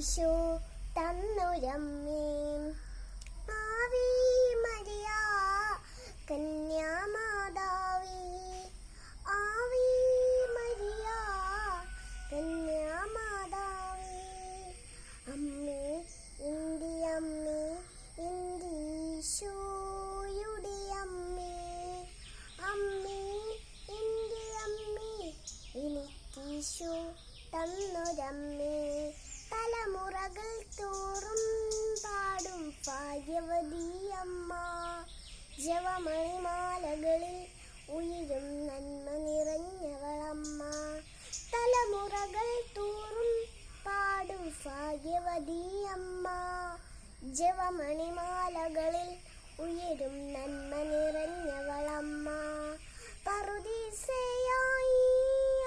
Isho തന്നുരമ്മേ. മാവി Maria കന്യാമാതാവി. ആവി Maria കന്യാമാതാവി. അമ്മേ ഇന്ദിയമ്മേ അമ്മേ ഇന്ത്യശോയുടെ അമ്മേ. ഇന്ദിയമ്മേ ഇന്ത്യ തന്നുരമ്മേ. അമ്മ. ജവമണിമാലകളിൽ ഉയരും നന്മ നിറഞ്ഞവളമ്മ. തലമുറകൾ തോറും പാടും ഭാഗ്യവതി അമ്മ ജവമണിമാലകളിൽ ഉയരും നന്മ നിറഞ്ഞവളമ്മ. പറുദീസയായി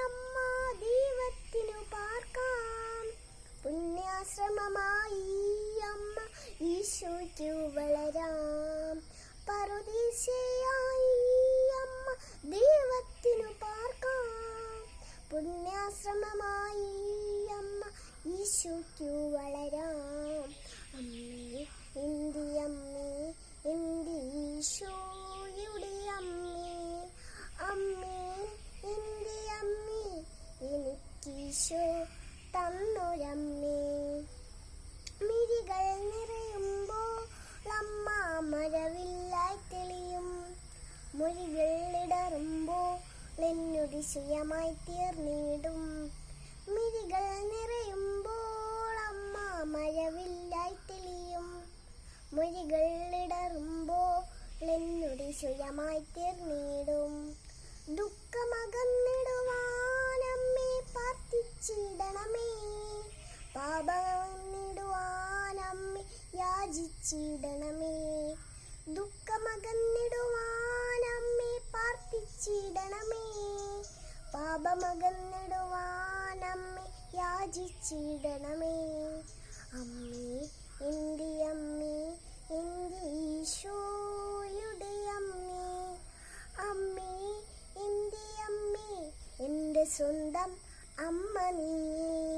അമ്മ ദൈവത്തിനു പാർക്കാം. പുണ്യാശ്രമമായി അമ്മ ഈശോയ്ക്കു വളരാം. പറുദീസയായി അമ്മ ദൈവത്തിനു പാർക്കാം പുണ്യാശ്രമമായി അമ്മ ഈശോയ്ക്കു വളരാം അമ്മേ എന്റെ അമ്മേ എന്റെ ഈശോയുടെ അമ്മേ അമ്മേ എന്റെ അമ്മേ എനിക്കീശോ തന്നൊരമ്മേ മിഴികൾ നിറയുമ്പോൾ അമ്മ മരവില്ലായി തെളിയും മൊഴികൾ ഇടറുമ്പോൾ എന്നൊടിശയമായി തീർന്നിടും. മിഴികൾ നിറയുമ്പോൾ അമ്മ മഴവില്ലായി തെളിയും. മൊഴികൾ ഇടറുമ്പോൾ എന്നൊടിശയമായി തീർന്നിടും. ദുഃഖമകന്നിടുവാനമ്മേ പ്രാർത്ഥിച്ചിടണമേ. പാപമകന്നിടുവാനമ്മേ അമ്മ ദുഃഖമകന്നിടുവാനമ്മേ പാപമകന്നിടുവാനമ്മേ യാചിച്ചിടണമേ. അമ്മേ എന്റെ ഈശോയുടെ അമ്മേ. അമ്മേ എന്റെ അമ്മേ എന്റെ സ്വന്തം അമ്മ നീ.